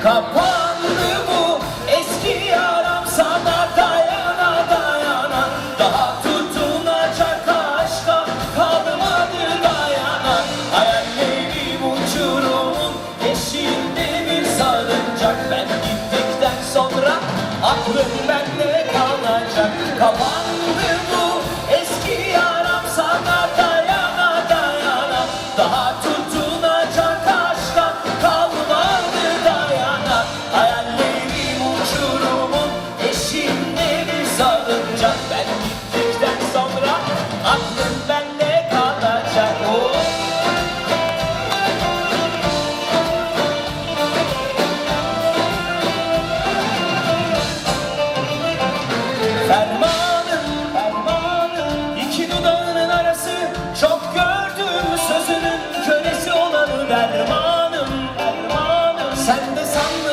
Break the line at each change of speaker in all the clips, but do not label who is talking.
cup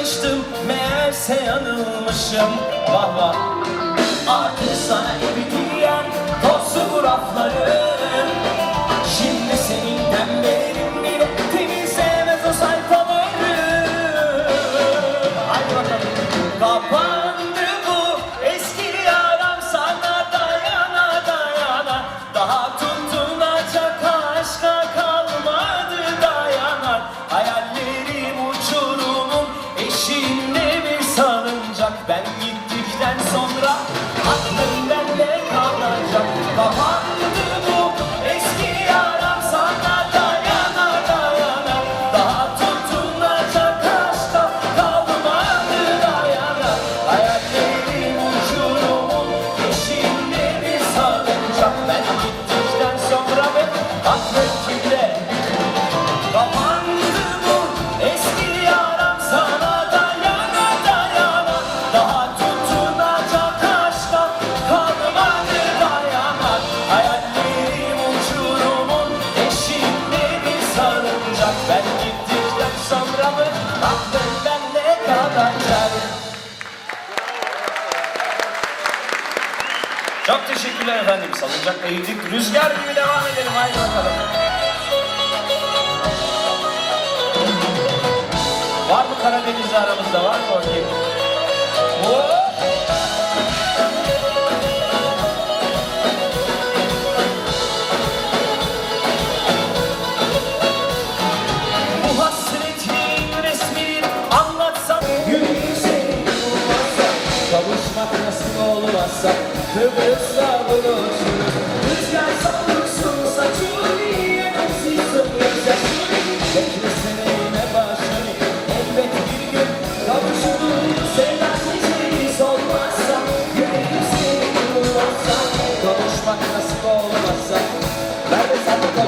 de sanmıştım meğerse yanılmışım. Vah vah. Artık sana ebediyen tozsu bu raflarım Çok teşekkürler efendim. Salıncakla gittik. Rüzgar gibi devam edelim. Haydi bakalım. Var mı Karadenizli aramızda? Var mı bakayım? Bulmazsa Kavuşmak nasıl olmazsa Kıbrıs'ta buluşuruz Rüzgar savrulsun saçını Yemeksiz gözyaşını Beklesene yine başını. Bir gün kavuşuruz. Sevda hiçbir olmazsa Yüreğim seni bulmazsa. Kavuşmak nasıl olmazsa Ver de sana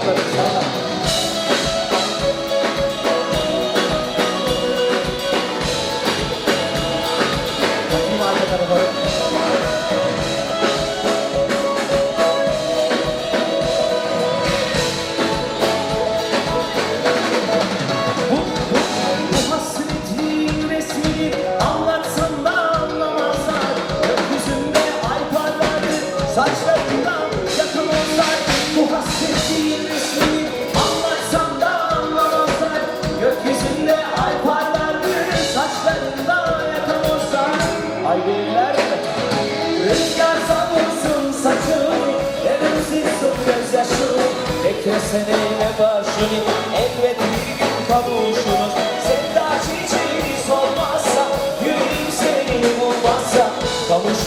saçlarından yakın olsak Bu hasretin resmini anlatsam da anlamazlar Gökyüzünde ay parlardı saçlarından yakın olsak Ay değiller? Rüzgar savursun saçını Evimsiz su gözyaşını Beklesene başını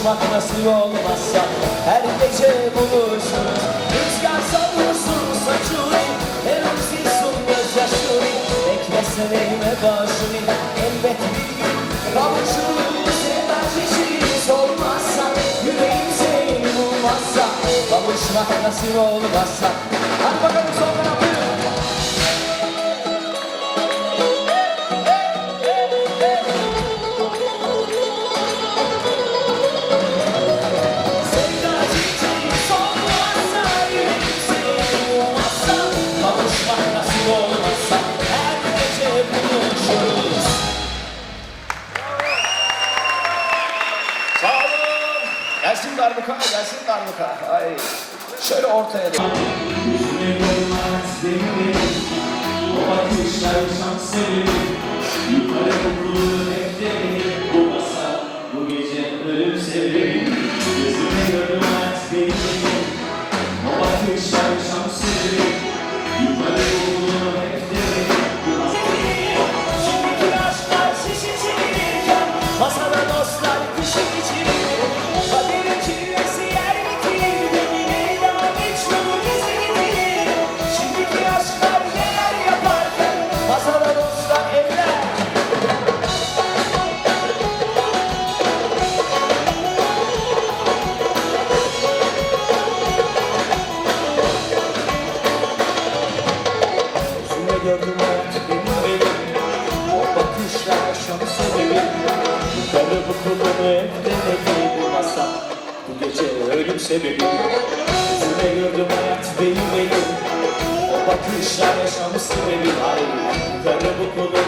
Kavuşmak nasıl olmazsa Her gece buluşuruz Rüzgar savursun saçını Evimsiz su gözyaşını. Beklesene yine başını Elbet bir gün kavuşuruz. Sevda olmazsa Yüreğim seni bulmazsa Kavuşmak nasip olmazsa Hadi bakalım son Ay. Şöyle ortaya.
Yüzüne koymaz demiri O bakışlar şans senin akşamı seviyor
Yukarı bu kulunu evde evdeydi masa Bu gece ölüm sebebi Yüzüme gördüm hayat benim benim O bakışlar yaşamı sebebi Hayır yukarı bu konu